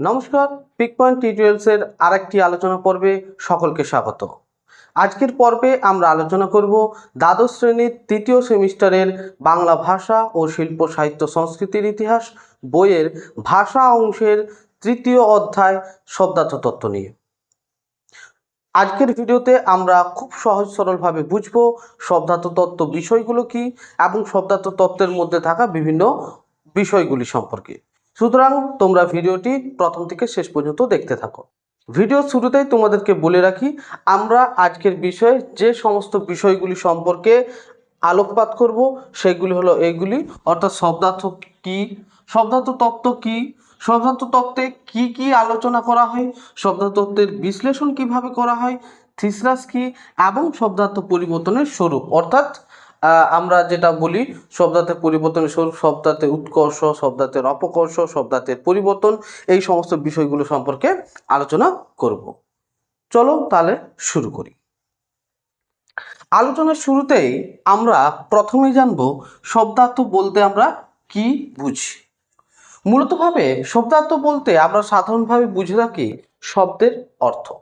নমস্কার pick point টিউটোরিয়ালসের আরেকটি আলোচনা পর্বে সকলকে স্বাগত। আজকের পর্বে আমরা আলোচনা করব দ্বাদশ শ্রেণির তৃতীয় সেমিস্টারের বাংলা ভাষা ও শিল্প সাহিত্য সংস্কৃতির ইতিহাস বইয়ের ভাষা অংশের তৃতীয় অধ্যায় শব্দার্থ তত্ত্ব নিয়ে। আজকের ভিডিওতে আমরা খুব সহজ সরলভাবে বুঝব শব্দার্থ তত্ত্ব বিষয়গুলো কি এবং শব্দার্থ তত্ত্বের মধ্যে থাকা বিভিন্ন বিষয়গুলি সম্পর্কে। সুতরাং তোমরা ভিডিওটি প্রথম থেকে শেষ পর্যন্ত দেখতে থাকো। ভিডিও শুরুতেই তোমাদেরকে বলে রাখি, আমরা আজকের বিষয়ে যে সমস্ত বিষয়গুলি সম্পর্কে আলোকপাত করব, সেগুলি হলো এইগুলি অর্থাৎ শব্দার্থ কি? শব্দার্থ তত্ত্ব কি? শব্দার্থ তত্ত্বে কি কি আলোচনা করা হয়? শব্দার্থ তত্ত্বের বিশ্লেষণ কীভাবে করা হয়? থিসরাস কি? এবং শব্দার্থ পরিবর্তনের স্বরূপ। অর্থাৎ আমরা যেটা বলি, শব্দার্থের পরিবর্তনের স্বরূপ শব্দার্থের উৎকর্ষ, শব্দার্থের অপকর্ষ, শব্দার্থের পরিবর্তন, এই সমস্ত বিষয়গুলো সম্পর্কে আলোচনা করব। চলো তাহলে শুরু করি। আলোচনার শুরুতেই আমরা প্রথমেই জানব, শব্দার্থ বলতে আমরা কি বুঝি? মূলতভাবে শব্দার্থ বলতে আমরা সাধারণভাবে বুঝে থাকি শব্দের অর্থ।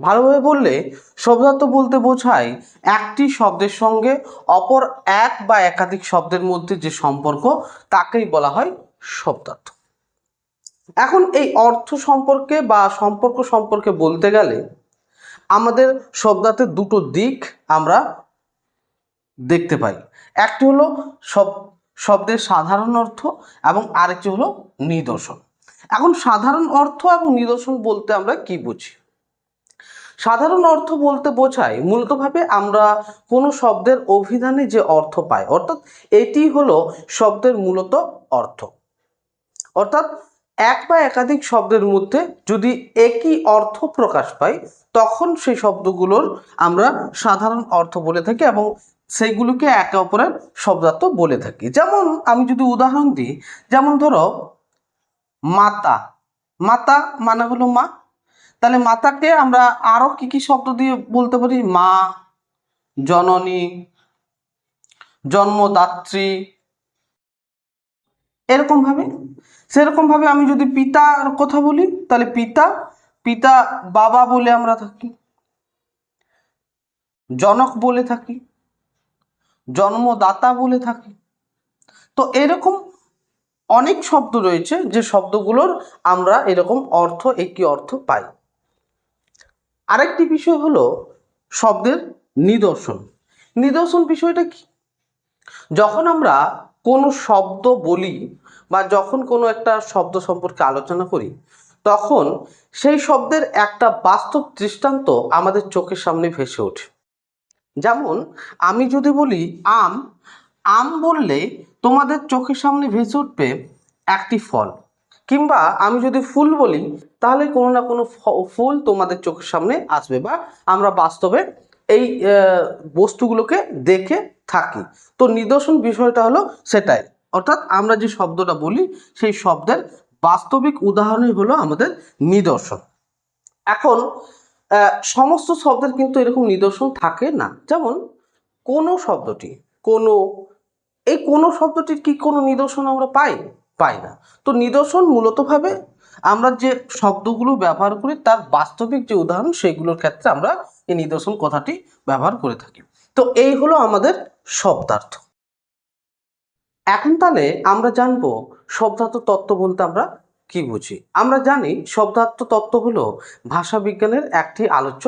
ভালোভাবে বললে শব্দার্থ বলতে বোঝায় একটি শব্দের সঙ্গে অপর এক বা একাধিক শব্দের মধ্যে যে সম্পর্ক, তাকেই বলা হয় শব্দার্থ। এখন এই অর্থ সম্পর্কে বা সম্পর্ক সম্পর্কে বলতে গেলে আমাদের শব্দার্থের দুটো দিক আমরা দেখতে পাই। একটি হলো শব শব্দের সাধারণ অর্থ এবং আরেকটি হলো নিদর্শন। এখন সাধারণ অর্থ এবং নিদর্শন বলতে আমরা কি বুঝি? সাধারণ অর্থ বলতে বোঝায় মূলতভাবে আমরা কোনো শব্দের অভিধানে যে অর্থ পাই, অর্থাৎ এটি হলো শব্দের মূলত অর্থ। অর্থাৎ এক বা একাধিক শব্দের মধ্যে যদি একই অর্থ প্রকাশ পায় তখন সেই শব্দগুলোর আমরা সাধারণ অর্থ বলে থাকি এবং সেইগুলোকে একে অপরের শব্দার্থ বলে থাকি। যেমন আমি যদি উদাহরণ দিই, যেমন ধরো, মাতা। মাতা মানে হলো মা তাহলে মাতাকে আমরা আরও কি কি শব্দ দিয়ে বলতে পারি? মা, জননী, জন্মদাত্রী। এরকম ভাবে সেরকম ভাবে আমি যদি পিতার কথা বলি, তাহলে পিতা পিতা বাবা বলে আমরা থাকি। জনক বলে থাকি। জন্মদাতা বলে থাকি। তো এরকম অনেক শব্দ রয়েছে, যে শব্দগুলোর আমরা এরকম অর্থ, একই অর্থ পাই। আরেকটি বিষয় হলো শব্দের নিদর্শন। নিদর্শন বিষয়টা কি? যখন আমরা কোনো শব্দ বলি বা যখন কোনো একটা শব্দ সম্পর্কে আলোচনা করি, তখন সেই শব্দের একটা বাস্তব দৃষ্টান্ত আমাদের চোখের সামনে ভেসে ওঠে। যেমন, আমি যদি বলি আম আম বললে তোমাদের চোখের সামনে ভেসে উঠবে একটি ফল। কিংবা আমি যদি ফুল বলি, তাহলে কোনো না কোনো ফুল তোমাদের চোখের সামনে আসবে বা আমরা বাস্তবে এই বস্তুগুলোকে দেখে থাকি। তো নিদর্শন বিষয়টা হলো সেটাই। অর্থাৎ আমরা যে শব্দটা বলি, সেই শব্দের বাস্তবিক উদাহরণই হলো আমাদের নিদর্শন। এখন সমস্ত শব্দের কিন্তু এরকম নিদর্শন থাকে না। যেমন, কোনো শব্দটি, কোনো, এই কোনো শব্দটির কি কোনো নিদর্শন আমরা পাই? পাই না। তো নিদর্শন মূলতভাবে আমরা যে শব্দগুলো ব্যবহার করি, তার বাস্তবিক যে উদাহরণ, সেগুলোর ক্ষেত্রে আমরা এই নিদর্শন কথাটি ব্যবহার করে থাকি। তো এই হলো আমাদের শব্দার্থ। এখন তাহলে আমরা জানব শব্দার্থ তত্ত্ব বলতে আমরা কি বুঝি? আমরা জানি শব্দার্থ তত্ত্ব হলো ভাষা বিজ্ঞানের একটি আলোচ্য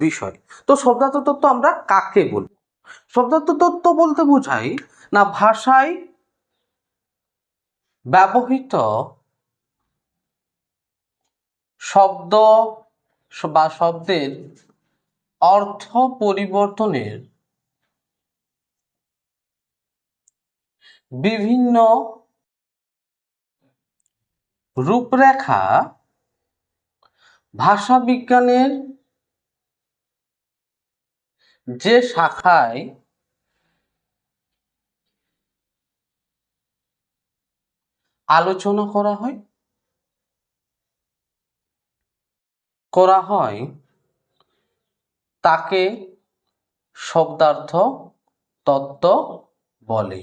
বিষয়। তো শব্দার্থ তত্ত্ব আমরা কাকে বলব শব্দার্থ তত্ত্ব বলতে বোঝাই না ভাষায় ব্যবহৃত শব্দ বা শব্দের অর্থ পরিবর্তনের বিভিন্ন রূপরেখা ভাষাবিজ্ঞানের যে শাখায় আলোচনা করা হয়? করা হয় তাকে শব্দার্থ তত্ত্ব বলে।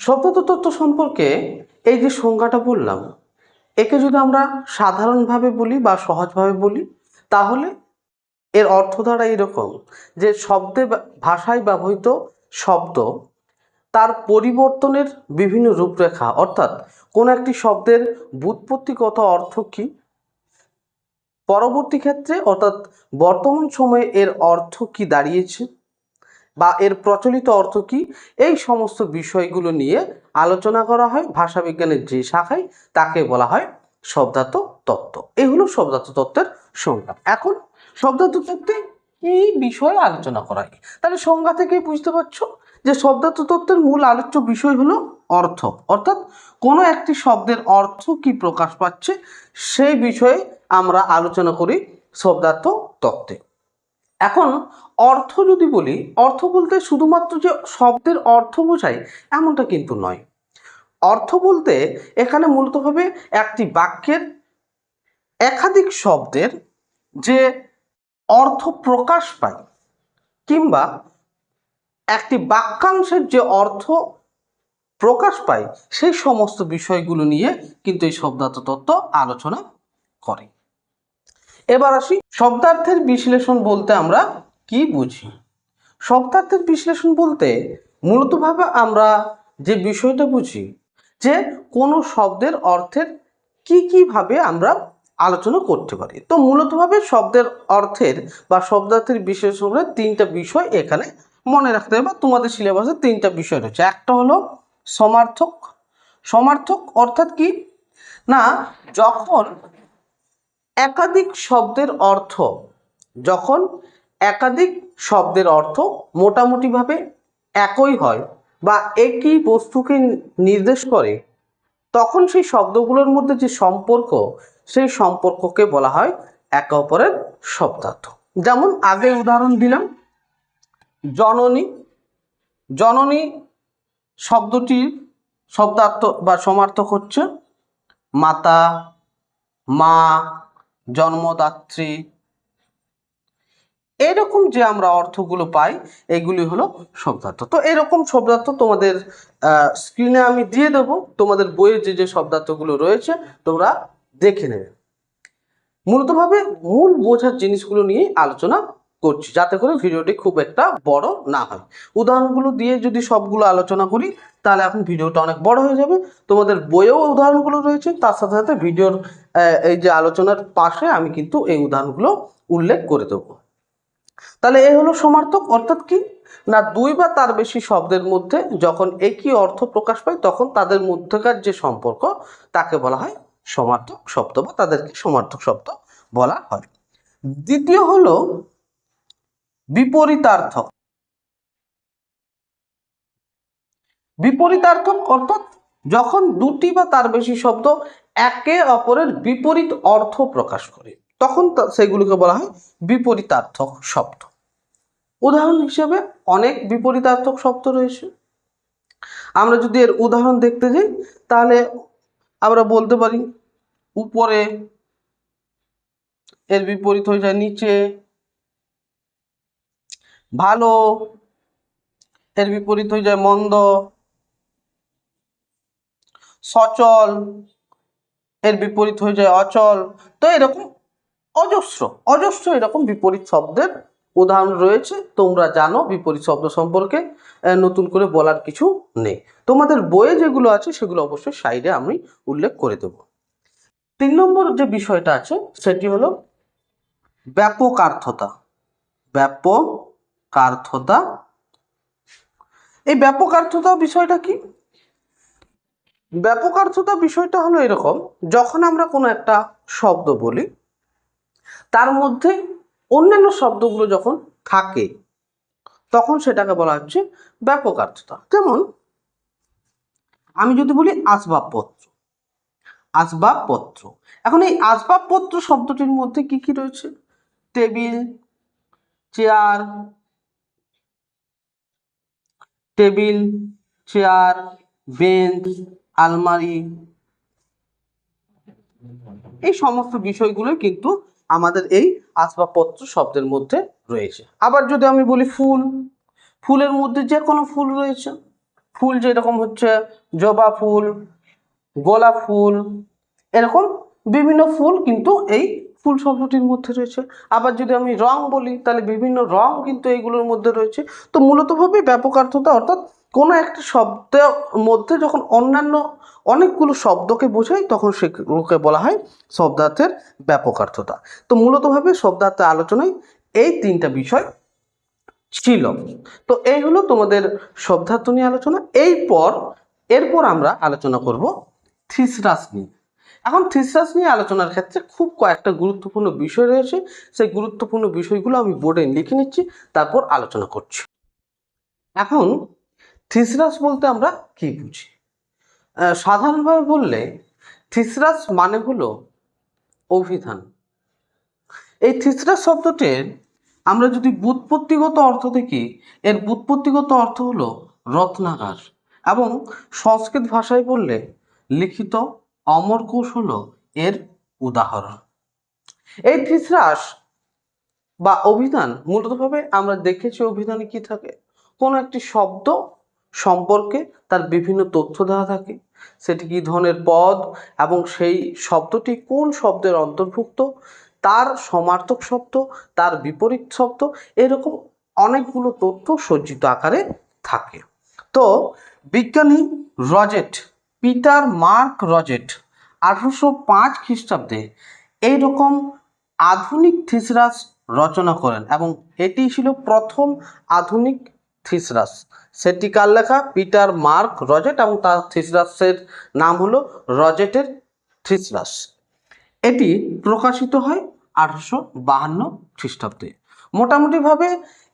শব্দত তত্ত্ব সম্পর্কে এই যে সংজ্ঞাটা বললাম, একে যদি আমরা সাধারণভাবে বলি বা সহজভাবে বলি, তাহলে এর অর্থ দ্বারা এরকম যে শব্দে ভাষায় ব্যবহৃত শব্দ তার পরিবর্তনের বিভিন্ন রূপরেখা, অর্থাৎ কোন একটি শব্দের ব্যুৎপত্তিগত অর্থ কী? পরবর্তী ক্ষেত্রে, অর্থাৎ বর্তমান সময়ে এর অর্থ কি দাঁড়িয়েছে? বা এর প্রচলিত অর্থ কি? এই সমস্ত বিষয়গুলো নিয়ে আলোচনা করা হয়। ভাষাবিজ্ঞানের যে শাখায় তাকে বলা হয় শব্দার্থ তত্ত্ব। এই হলো শব্দার্থ তত্ত্বের সংজ্ঞা। এখন শব্দার্থ তত্ত্বে কি বিষয়ে আলোচনা করা হয়? তাহলে সংজ্ঞা থেকে বুঝতে পারছ যে শব্দার্থ তত্ত্বের মূল আলোচ্য বিষয় হলো অর্থ। অর্থাৎ কোনো একটি শব্দের অর্থ কি প্রকাশ পাচ্ছে, সেই বিষয়ে আমরা আলোচনা করি শব্দার্থ তত্ত্বে এখন অর্থ যদি বলি, অর্থ বলতে শুধুমাত্র যে শব্দের অর্থ বোঝায়, এমনটা কিন্তু নয়। অর্থ বলতে এখানে মূলত হবে একটি বাক্যের একাধিক শব্দের যে অর্থ প্রকাশ পায়, কিংবা একটি বাক্যাংশের যে অর্থ প্রকাশ পায়, সেই সমস্ত বিষয়গুলো নিয়ে কিন্তু এই শব্দার্থ তত্ত্ব আলোচনা করে। এবার আসি শব্দার্থের বিশ্লেষণ বলতে আমরা কি বুঝি? শব্দার্থের বিশ্লেষণ বলতে মূলতভাবে আমরা যে বিষয়টা বুঝি, যে কোনো শব্দের অর্থের কি কীভাবে আমরা আলোচনা করতে পারি। তো মূলতভাবে শব্দের অর্থের বা শব্দার্থের বিশ্লেষণের তিনটা বিষয় এখানে মনে রাখতে হবে তোমাদের সিলেবাসে তিনটা বিষয় রয়েছে। একটা হলো সমার্থক। সমার্থক অর্থাৎ কি? না, যখন একাধিক শব্দের অর্থ, যখন একাধিক শব্দের অর্থ মোটামুটিভাবে একই হয়, বা একই বস্তুকে নির্দেশ করে, তখন সেই শব্দগুলোর মধ্যে যে সম্পর্ক, সেই সম্পর্ককে বলা হয় একে অপরের শব্দার্থ। যেমন, আগে উদাহরণ দিলাম। জননী জননী শব্দটির শব্দার্থ বা সমার্থক হচ্ছে মাতা, মা, জন্মদাত্রী। এরকম যে আমরা অর্থগুলো পাই, এগুলি হলো শব্দার্থ। তো এরকম শব্দার্থ তোমাদের স্ক্রিনে আমি দিয়ে দেবো। তোমাদের বইয়ে যে যে শব্দার্থগুলো রয়েছে, তোমরা দেখে নেবে। মূলতভাবে মূল বোঝার জিনিসগুলো নিয়ে আলোচনা করছি, যাতে করে ভিডিওটি খুব একটা বড় না হয়। উদাহরণগুলো দিয়ে যদি সবগুলো আলোচনা করি, তাহলে এখন ভিডিওটা অনেক বড় হয়ে যাবে। তোমাদের বইয়েও উদাহরণগুলো রয়েছে, তার সাথে সাথে ভিডিওর এই যে আলোচনার পাশে আমি কিন্তু এই উদাহরণগুলো উল্লেখ করে দেবো। তাহলে এ হলো সমার্থক, অর্থাৎ কি? না, দুই বা তার বেশি শব্দের মধ্যে যখন একই অর্থ প্রকাশ পায়, তখন তাদের মধ্যকার যে সম্পর্ক, তাকে বলা হয় সমার্থক শব্দ বা তাদেরকে সমার্থক শব্দ বলা হয়। দ্বিতীয় হলো বিপরীতার্থক বিপরীতার্থক অর্থাৎ যখন দুটি বা তার বেশি শব্দ একে অপরের বিপরীত অর্থ প্রকাশ করে, তখন সেগুলোকে বলা হয় বিপরীতার্থক শব্দ। উদাহরণ হিসেবে অনেক বিপরীতার্থক শব্দ রয়েছে। আমরা যদি এর উদাহরণ দেখতে যাই, তাহলে আমরা বলতে পারি, উপরে এর বিপরীত হয়ে যায় নিচে ভালো, এর বিপরীত হয়ে যায় মন্দ, সচল, এর বিপরীত হয়ে যায় অচল। তো এরকম অজস্র অজস্র এরকম বিপরীত শব্দের উদাহরণ রয়েছে। তোমরা জানো বিপরীত শব্দ সম্পর্কে নতুন করে বলার কিছু নেই। তোমাদের বইয়ে যেগুলো আছে সেগুলো অবশ্যই সাইডে আমি উল্লেখ করে দেব। তিন নম্বর যে বিষয়টা আছে সেটি হলো ব্যাপকার্থতা ব্যাপকার্থতা এই ব্যাপকার্থতা বিষয়টা কি? ব্যাপকার্থতা বিষয়টা হলো এরকম, যখন আমরা কোনো একটা শব্দ বলি, তার মধ্যে অন্যান্য শব্দগুলো যখন থাকে, তখন সেটাকে বলা হচ্ছে ব্যাপকার্থতা যেমন আমি যদি বলি আসবাবপত্র আসবাবপত্র। এখন এই আসবাবপত্র শব্দটির মধ্যে কি কি রয়েছে? Table, chair table, chair, bench, আলমারি এই সমস্ত বিষয়গুলো কিন্তু আমাদের এই আসবাবপত্র শব্দের মধ্যে রয়েছে। আবার যদি আমি বলি ফুল, ফুলের মধ্যে যে কোনো ফুল রয়েছে। ফুল যেরকম হচ্ছে জবা ফুল, গোলাপ ফুল, এরকম বিভিন্ন ফুল কিন্তু এই ফুল শব্দটির মধ্যে রয়েছে। আবার যদি আমি রং বলি, তাহলে বিভিন্ন রং কিন্তু এইগুলোর মধ্যে রয়েছে। তো মূলতভাবে ব্যাপকার্থতা অর্থাৎ কোনো একটা শব্দের মধ্যে যখন অন্যান্য অনেকগুলো শব্দকে বোঝায়, তখন সেগুলোকে বলা হয় শব্দার্থের ব্যাপকার্থতা তো মূলতভাবে শব্দার্থের আলোচনায় এই তিনটা বিষয় ছিল। তো এই হলো তোমাদের শব্দার্থ নিয়ে আলোচনা। এরপর এরপর আমরা আলোচনা করব থিসরাস নিয়ে। এখন থিসরাস নিয়ে আলোচনার ক্ষেত্রে খুব কয়েকটা গুরুত্বপূর্ণ বিষয় রয়েছে। সেই গুরুত্বপূর্ণ বিষয়গুলো আমি বোর্ডে লিখে নিচ্ছি, তারপর আলোচনা করছি। এখন থিসরাস বলতে আমরা কি বুঝি? সাধারণভাবে বললে থিসরাস মানে হলো অভিধান। এই থিসরাস শব্দটির আমরা যদি বুৎপত্তিগত অর্থ দেখি, এর বুৎপত্তিগত অর্থ হলো রত্নাগার এবং সংস্কৃত ভাষায় বললে লিখিত অমর কোষ হলো এর উদাহরণ। এই থিসরাস বা অভিধান মূলতভাবে আমরা দেখেছি অভিধানে কি থাকে? কোনো একটি শব্দ সম্পর্কে তার বিভিন্ন তথ্য দেওয়া থাকে। সেটি কি ধরনের পদ এবং সেই শব্দটি কোন শব্দের অন্তর্ভুক্ত? তার সমার্থক শব্দ, তার বিপরীত শব্দ, এরকম অনেকগুলো তথ্য সজ্জিত আকারে থাকে। তো বিজ্ঞানী রজেট পিটার মার্ক রজেট আঠারোশো পাঁচ খ্রিস্টাব্দে এইরকম আধুনিক থিসরাস রচনা করেন এবং এটি ছিল প্রথম আধুনিক থিসরাস। সেটি কার লেখা? পিটার মার্ক রজেট এবং তার থিসরাসের নাম হলো রজেটের থিসরাস। এটি প্রকাশিত হয় আঠারোশো বাহান্ন খ্রিস্টাব্দে। মোটামুটিভাবে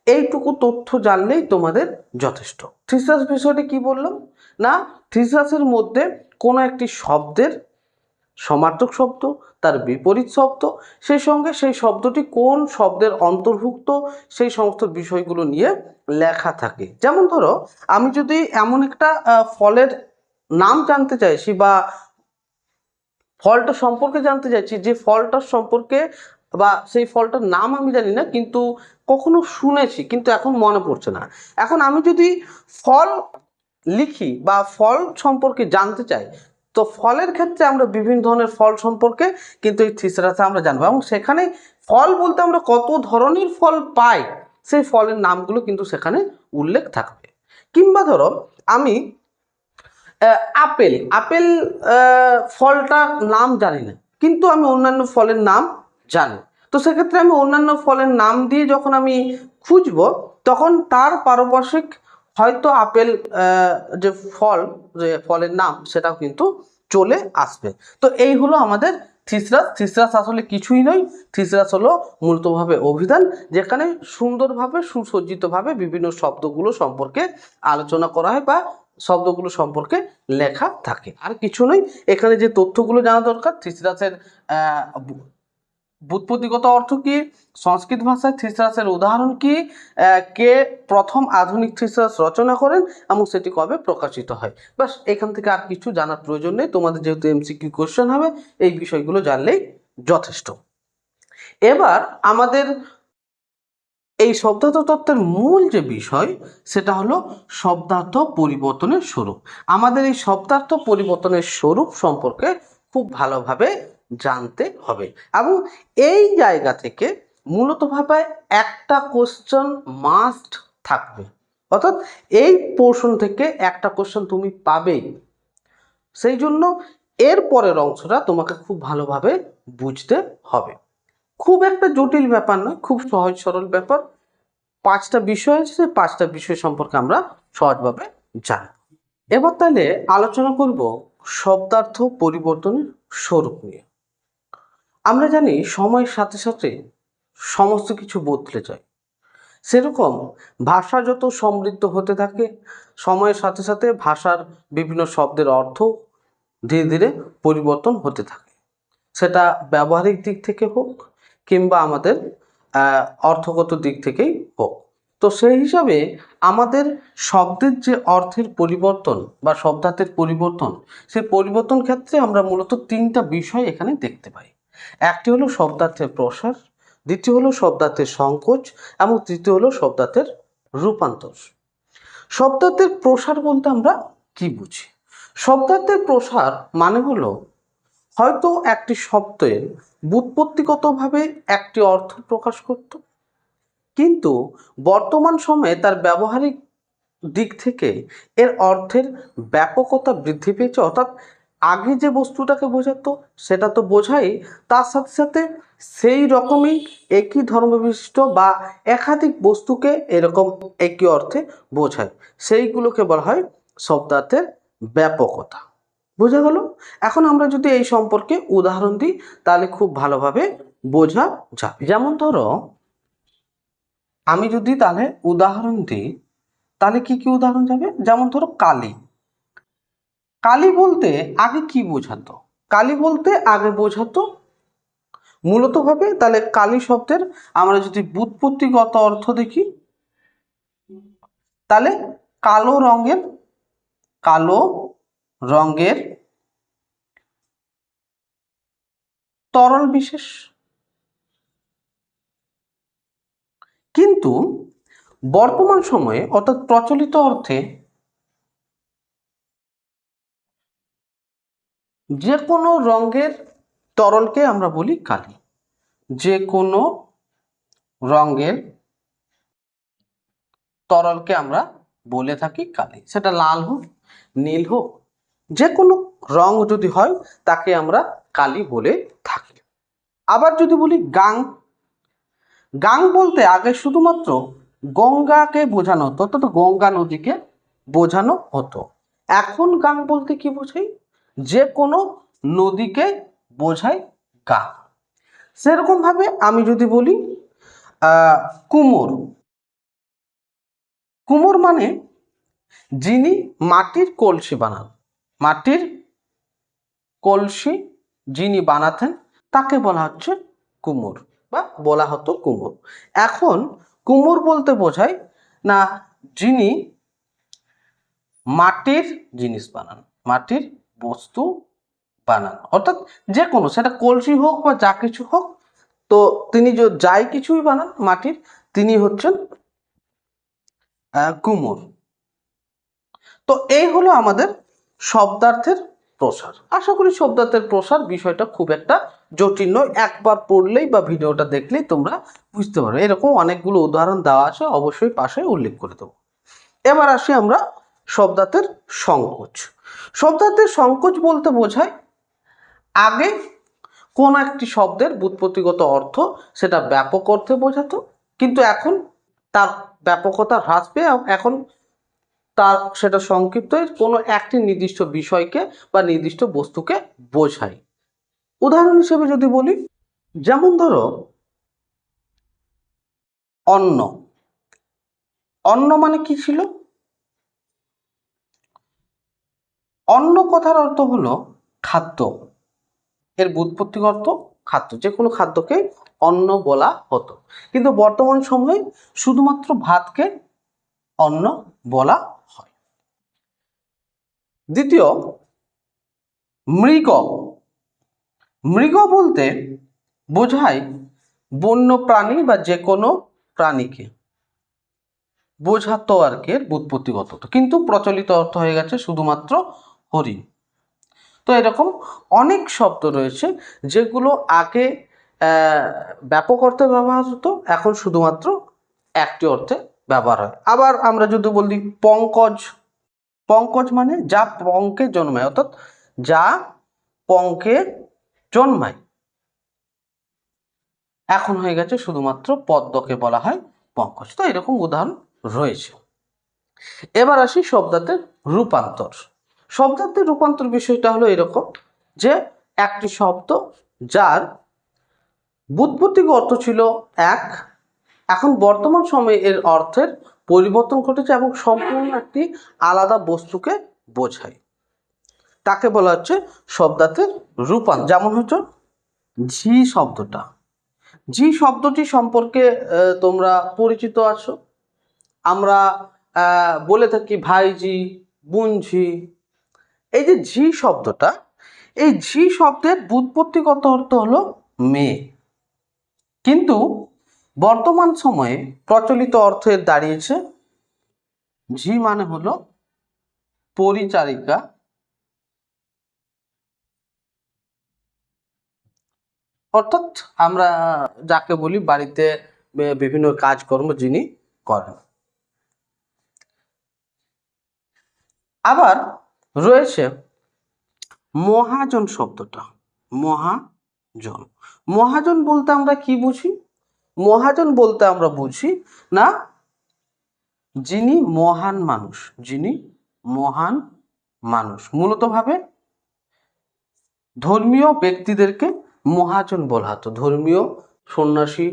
এইটুকু তথ্য জানলেই তোমাদের যথেষ্ট। থিসরাস বিষয়টি কি বললাম? না থিসরাসের মধ্যে কোনো একটি শব্দের সমার্থক শব্দ, তার বিপরীত শব্দ, সেই সঙ্গে সেই শব্দটি কোন শব্দের অন্তর্ভুক্ত, সেই সমস্ত বিষয়গুলো নিয়ে লেখা থাকে। যেমন ধরো, আমি যদি এমন একটা ফলের নাম জানতে চাইছি বা ফলটা সম্পর্কে জানতে চাইছি, যে ফলটার সম্পর্কে বা সেই ফলটার নাম আমি জানি না, কিন্তু কখনো শুনেছি, কিন্তু এখন মনে পড়ছে না। এখন আমি যদি ফল লিখি বা ফল সম্পর্কে জানতে চাই, তো ফলের ক্ষেত্রে আমরা বিভিন্ন ধরনের ফল সম্পর্কে কিন্তু এই থিসরাসে আমরা জানব এবং সেখানে ফল বলতে আমরা কত ধরনের ফল পাই, সেই ফলের নামগুলো কিন্তু সেখানে উল্লেখ থাকবে। কিংবা ধরো, আমি আপেল আপেল ফলটার নাম জানি না, কিন্তু আমি অন্যান্য ফলের নাম জানি। তো সেক্ষেত্রে আমি অন্যান্য ফলের নাম দিয়ে যখন আমি খুঁজব, তখন তার পারপার্শ্বিক হয়তো আপেল যে ফল, যে ফলের নাম, সেটাও কিন্তু চলে আসবে। তো এই হলো আমাদের থিসরাস। থিসরাস আসলে কিছুই নয়। থিসরাস হলো মূলতভাবে অভিধান, যেখানে সুন্দরভাবে, সুসজ্জিতভাবে বিভিন্ন শব্দগুলো সম্পর্কে আলোচনা করা হয় বা শব্দগুলো সম্পর্কে লেখা থাকে। আর কিছু নয়। এখানে যে তথ্যগুলো জানা দরকার, থিসরাসের বুৎপত্তিগত অর্থ কি? সংস্কৃত ভাষায় থিসরাসের উদাহরণ কি? কে প্রথম আধুনিক থিসরাস রচনা করেন এবং সেটি কবে প্রকাশিত হয়? বাস এখান থেকে আর কিছু জানার প্রয়োজন নেই। তোমাদের যেহেতু এমসিকিউ কোশ্চেন হবে, এই বিষয়গুলো জানলেই যথেষ্ট। এবার আমাদের এই শব্দার্থ তত্ত্বের মূল যে বিষয়, সেটা হলো শব্দার্থ পরিবর্তনের স্বরূপ। আমাদের এই শব্দার্থ পরিবর্তনের স্বরূপ সম্পর্কে খুব ভালোভাবে জানতে হবে। এবং এই জায়গা থেকে মূলতভাবে একটা কোশ্চেন মাস্ট থাকবে। অর্থাৎ এই পোর্শন থেকে একটা কোশ্চেন তুমি পাবেই। সেই জন্য এর পরের অংশটা তোমাকে খুব ভালোভাবে বুঝতে হবে। খুব একটা জটিল ব্যাপার নয়, খুব সহজ সরল ব্যাপার। পাঁচটা বিষয় আছে, সেই পাঁচটা বিষয় সম্পর্কে আমরা সহজভাবে জানব। এবার তাহলে আলোচনা করব শব্দার্থ পরিবর্তনের স্বরূপ নিয়ে। আমরা জানি সময়ের সাথে সাথে সমস্ত কিছু বদলে যায়। সেরকম ভাষা যত সমৃদ্ধ হতে থাকে, সময়ের সাথে সাথে ভাষার বিভিন্ন শব্দের অর্থ ধীরে ধীরে পরিবর্তন হতে থাকে। সেটা ব্যবহারিক দিক থেকে হোক কিংবা আমাদের অর্থগত দিক থেকেই হোক। তো সেই হিসাবে আমাদের শব্দের যে অর্থের পরিবর্তন বা শব্দার্থের পরিবর্তন, সেই পরিবর্তন ক্ষেত্রে আমরা মূলত তিনটা বিষয় এখানে দেখতে পাই। একটি হলো শব্দার্থের প্রসার, দ্বিতীয় হলো শব্দার্থের সংকোচ, এবং তৃতীয় হলো শব্দার্থের রূপান্তর। শব্দার্থের প্রসার বলতে আমরা কি বুঝি? শব্দার্থের প্রসার মানে হলো হয়তো একটি শব্দের বুৎপত্তিগতভাবে একটি অর্থ প্রকাশ করত, কিন্তু বর্তমান সময়ে তার ব্যবহারিক দিক থেকে এর অর্থের ব্যাপকতা বৃদ্ধি পেয়েছে, অর্থাৎ আগে যে বস্তুটাকে বোঝাতো, সেটা তো বোঝাই, তার সাথে সাথে সেই রকমই একই ধর্মবিশিষ্ট বা একাধিক বস্তুকে এরকম একই অর্থে বোঝায়। সেইগুলোকে বলা হয় শব্দার্থের ব্যাপকতা। বোঝা গেল? এখন আমরা যদি এই সম্পর্কে উদাহরণ দিই, তাহলে খুব ভালোভাবে বোঝা যাবে। যেমন ধরো, আমি যদি তাহলে উদাহরণ দিই, তাহলে কি কি উদাহরণ যাবে? যেমন ধরো কালী। কালী বলতে আগে কি বোঝাতো? কালী বলতে আগে বোঝাতো মূলত ভাবে তাহলে কালী শব্দের আমরা যদি বুৎপত্তিগত অর্থ দেখি, তাহলে কালো রঙের কালো রঙের তরল বিশেষ। কিন্তু বর্তমান সময়ে অর্থাৎ প্রচলিত অর্থে যে কোনো রঙের তরলকে আমরা বলি কালি। যে কোনো রঙের তরলকে আমরা বলে থাকি কালি। সেটা লাল হোক, নীল হোক যে কোনো রং যদি হয়, তাকে আমরা কালি বলে থাকি। আবার যদি বলি গাং গাং বলতে আগে শুধুমাত্র গঙ্গাকে বোঝানো হতো, অর্থাৎ গঙ্গা নদীকে বোঝানো হতো। এখন গাং বলতে কি বোঝাই? যে কোনো নদীকে বোঝায় গাং। সেরকমভাবে আমি যদি বলি কুমোর। কুমোর মানে যিনি মাটির কলসি বানান। মাটির কলসি যিনি বানাতেন, তাকে বলা হচ্ছে কুমোর বা বলা হতো কুমোর। এখন কুমোর বলতে বোঝায়, না, যিনি মাটির জিনিস বানান, মাটির বস্তু বানান। অর্থাৎ যে কোনো সেটা কলসি হোক বা যা কিছু হোক, তো তিনি যাই কিছুই বানান মাটির, তিনি হচ্ছেন কুমোর। তো এই হলো আমাদের শব্দার্থের প্রসার। আশা করি শব্দার্থের প্রসার বিষয়টা খুব একটা জটিল নয়। একবার পড়লেই বা ভিডিওটা দেখলেই তোমরা বুঝতে পারবে। এরকম অনেকগুলো উদাহরণ দেওয়া আছে, অবশ্যই পাশে উল্লেখ করে দেবো। এবার আসি আমরা শব্দার্থের সংকোচ। শব্দার্থের সংকোচ বলতে বোঝায় আগে কোন একটি শব্দের বুৎপত্তিগত অর্থ সেটা ব্যাপক অর্থে বোঝাতো, কিন্তু এখন তার ব্যাপকতা হ্রাস পেয়ে এখন তার সেটা সংক্ষিপ্ত কোনো একটি নির্দিষ্ট বিষয়কে বা নির্দিষ্ট বস্তুকে বোঝায়। উদাহরণ হিসেবে যদি বলি, যেমন ধরো, অন্ন। অন্ন মানে কি ছিল? অন্ন কথার অর্থ হলো খাদ্য। এর বুৎপত্তিক অর্থ খাদ্য। যে কোনো খাদ্যকে অন্ন বলা হতো। কিন্তু বর্তমান সময়ে শুধুমাত্র ভাতকে অন্ন বলা হয়। দ্বিতীয়, মৃগ। মৃগ বলতে বোঝায় বন্য প্রাণী বা যে কোনো প্রাণীকে। বোঝাতো আর কি বুৎপত্তিগত কিন্তু প্রচলিত অর্থ হয়ে গেছে শুধুমাত্র হরিণ। তো এরকম অনেক শব্দ রয়েছে যেগুলো আগে ব্যাপক অর্থে ব্যবহার হতো, এখন শুধুমাত্র একটি অর্থে ব্যবহার হয়। আবার আমরা যদি বলি পঙ্কজ পঙ্কজ মানে যা পঙ্কে জন্মায়, অর্থাৎ যা পঙ্কে জন্মায়। এখন হয়ে গেছে শুধুমাত্র পদ্মকে বলা হয় পঙ্কজ। তো এরকম উদাহরণ রয়েছে। এবার আসি শব্দার্থের রূপান্তর। শব্দার্থের রূপান্তর বিষয়টা হলো এরকম যে একটি শব্দ যার বুৎপত্তিক অর্থ ছিল এক। এখন বর্তমান সময়ে এর অর্থের পরিবর্তন ঘটেছে এবং সম্পূর্ণ একটি আলাদা বস্তুকে বোঝায়। তাকে বলা হচ্ছে শব্দার্থের রূপান্তর। যেমন হচ্ছে ঝি শব্দটা। ঝি শব্দটি সম্পর্কে তোমরা পরিচিত আছো? আমরা বলে থাকি ভাইজি বোনঝি এই যে ঝি শব্দটা, এই ঝি শব্দের বুৎপত্তিগত অর্থ হলো মেয়ে। কিন্তু বর্তমান সময়ে প্রচলিত অর্থে দাঁড়িয়েছে, ঝি মানে হলো পরিচারিকা। অর্থাৎ আমরা যাকে বলি বাড়িতে বিভিন্ন কাজকর্ম যিনি করেন। আবার রয়েছে মহাজন শব্দটা, মহাজন। মহাজন বলতে আমরা কি বুঝি? মহাজন বলতে আমরা বুঝি না, যিনি মহান মানুষ, যিনি মহান মানুষ। মূলত ভাবে ধর্মীয় ব্যক্তিদেরকে মহাজন বলা হতো। ধর্মীয় সন্ন্যাসী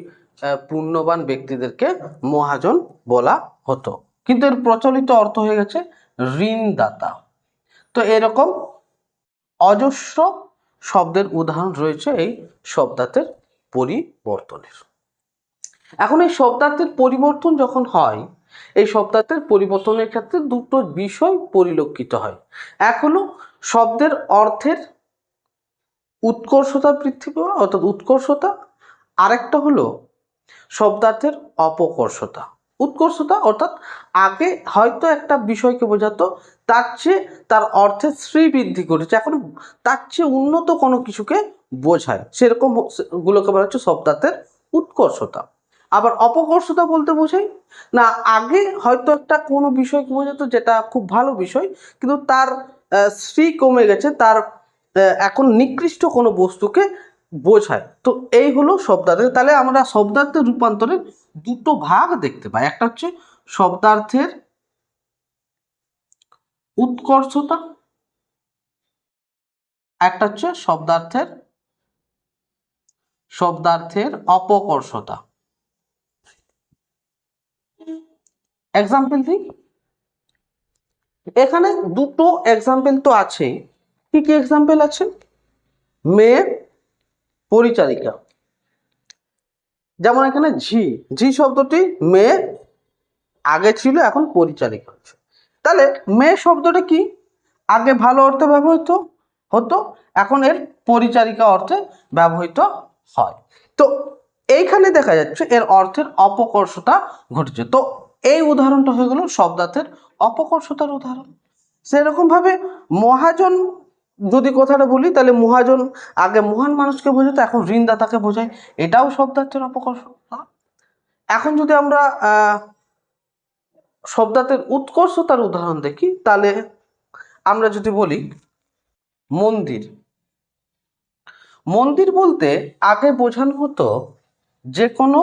পুণ্যবান ব্যক্তিদেরকে মহাজন বলা হতো। কিন্তু এর প্রচলিত অর্থ হয়ে গেছে ঋণদাতা। তো এরকম অজস্র শব্দের উদাহরণ রয়েছে এই শব্দার্থের পরিবর্তনের। এখন এই শব্দার্থের পরিবর্তন যখন হয়, এই শব্দার্থের পরিবর্তনের ক্ষেত্রে দুটো বিষয় পরিলক্ষিত হয়। এক হলো শব্দের অর্থের উৎকর্ষতা বৃদ্ধি পাওয়া, অর্থাৎ উৎকর্ষতা। আরেকটা হলো শব্দার্থের অপকর্ষতা। উৎকর্ষতা, অর্থাৎ আগে হয়তো একটা বিষয়কে বোঝাতো, তার চেয়ে তার অর্থের শ্রী বৃদ্ধি করেছে এখন তার চেয়ে উন্নত কোনো কিছুকে বোঝায়। সেরকম গুলোকে বলা হচ্ছে শব্দার্থের উৎকর্ষতা। আবার অপকর্ষতা বলতে বোঝাই না, আগে হয়তো একটা কোনো বিষয়কে বোঝাতো যেটা খুব ভালো বিষয়, কিন্তু তার শ্রী কমে গেছে, তার এখন নিকৃষ্ট কোনো বস্তুকে বোঝায়। তো এই হলো শব্দার্থের। তাহলে আমরা শব্দার্থের রূপান্তরের দুটো ভাগ দেখতে পাই। একটা হচ্ছে শব্দার্থের উৎকর্ষতা, একটা হচ্ছে শব্দার্থের শব্দার্থের অপকর্ষতা। এক্সাম্পল দিই। এখানে দুটো এক্সাম্পল তো আছেই। কি কি এক্সাম্পল আছে? মেয়ে পরিচারিকা। যেমন এখানে ঝি ঝি শব্দটি মেয়ে আগে ছিল, এখন পরিচারিকা হচ্ছে। তাহলে মেয়ে শব্দটা কি? আগে ভালো অর্থে ব্যবহৃত হতো, এখন এর পরিচারিকা অর্থে ব্যবহৃত হয়। তো এইখানে দেখা যাচ্ছে এর অর্থের অপকর্ষতা ঘটেছে। তো এই উদাহরণটা হয়ে গেল শব্দার্থের অপকর্ষতার উদাহরণ। সেরকমভাবে মহাজন যদি কথাটা বলি, তাহলে মহাজন আগে মহান মানুষকে বোঝাতো এখন ঋণদাতাকে বোঝায়। এটাও শব্দার্থের অপকর্ষ। এখন যদি আমরা শব্দার্থের উৎকর্ষতার উদাহরণ দেখি, তাহলে আমরা যদি বলি, মন্দির। মন্দির বলতে আগে বোঝানো হতো যে কোনো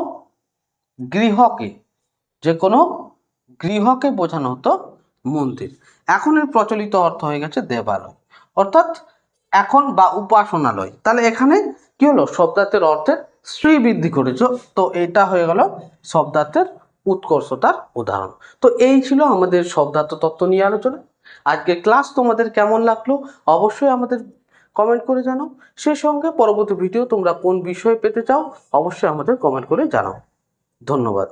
গৃহকে, যে কোনো গৃহকে বোঝানো হতো মন্দির। এখন এর প্রচলিত অর্থ হয়ে গেছে দেবালয়। অর্থাৎ এখন বা উপাসনালয়। তাহলে এখানে কি হলো? শব্দার্থের অর্থের শ্রী বৃদ্ধি করেছ। তো এটা হয়ে গেল শব্দার্থের উৎকর্ষতার উদাহরণ। তো এই ছিল আমাদের শব্দার্থ তত্ত্ব নিয়ে আলোচনা। আজকে ক্লাস তোমাদের কেমন লাগল অবশ্যই আমাদের কমেন্ট করে জানাও। সেই সঙ্গে পরবর্তী ভিডিও তোমরা কোন বিষয় পেতে চাও অবশ্যই আমাদের কমেন্ট করে জানাও। ধন্যবাদ।